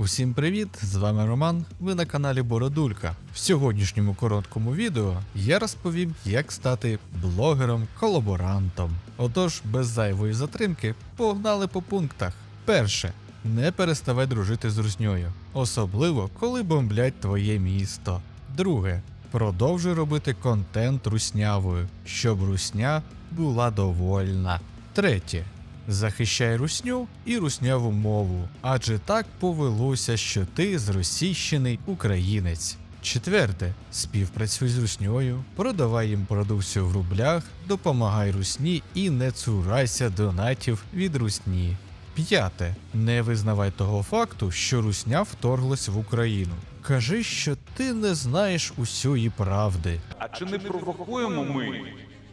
Усім привіт! З вами Роман. Ви на каналі Бородулька. В сьогоднішньому короткому відео я розповім, як стати блогером-колаборантом. Отож, без зайвої затримки, погнали по пунктах. Перше. Не переставай дружити з русньою, особливо коли бомблять твоє місто. Друге. Продовжуй робити контент руснявою, щоб русня була довольна. Третє. Захищай русню і русняву мову, адже так повелося, що ти зросійщений українець. Четверте, співпрацюй з русньою, продавай їм продукцію в рублях, допомагай русні і не цурайся донатів від русні. П'яте. Не визнавай того факту, що русня вторглась в Україну. Кажи, що ти не знаєш усьої правди. А чи не провокуємо ми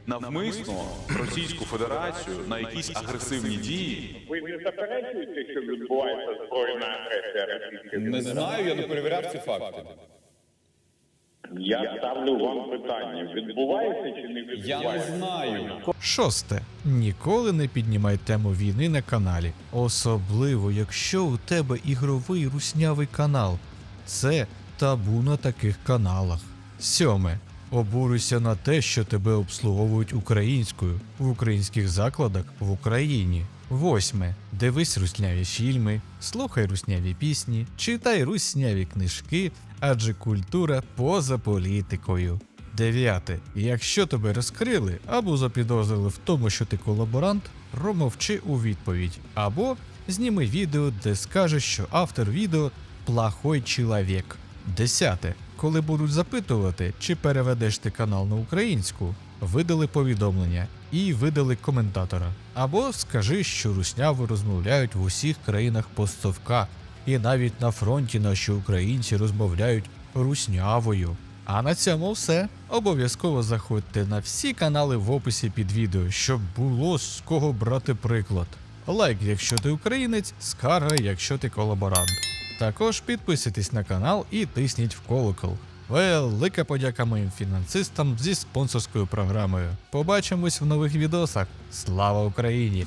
навмисно Російську Федерацію на якісь агресивні дії? Ви не заперечуєте, що відбувається збройна агресія Російської Не знаю, я не перевіряв ці факти. Я ставлю вам питання: відбувається чи не відбувається? Я не знаю. Шосте. Ніколи не піднімай тему війни на каналі, особливо якщо у тебе ігровий руснявий канал. Це табу на таких каналах. Сьоме. Обурюйся на те, що тебе обслуговують українською в українських закладах в Україні. Восьме. Дивись русняві фільми, слухай русняві пісні, читай русняві книжки, адже культура поза політикою. Дев'яте. Якщо тебе розкрили або запідозрили в тому, що ти колаборант, промовчи у відповідь. Або зніми відео, де скажеш, що автор відео плохой чоловік. Десяте. Коли будуть запитувати, чи переведеш ти канал на українську, видали повідомлення і видали коментатора. Або скажи, що русняви розмовляють в усіх країнах постсовка, і навіть на фронті наші українці розмовляють руснявою. А на цьому все. Обов'язково заходьте на всі канали в описі під відео, щоб було з кого брати приклад. Лайк, якщо ти українець, скарга, якщо ти колаборант. Також підписуйтесь на канал і тисніть в колокол. Велика подяка моїм фінансистам зі спонсорською програмою. Побачимось в нових відосах. Слава Україні!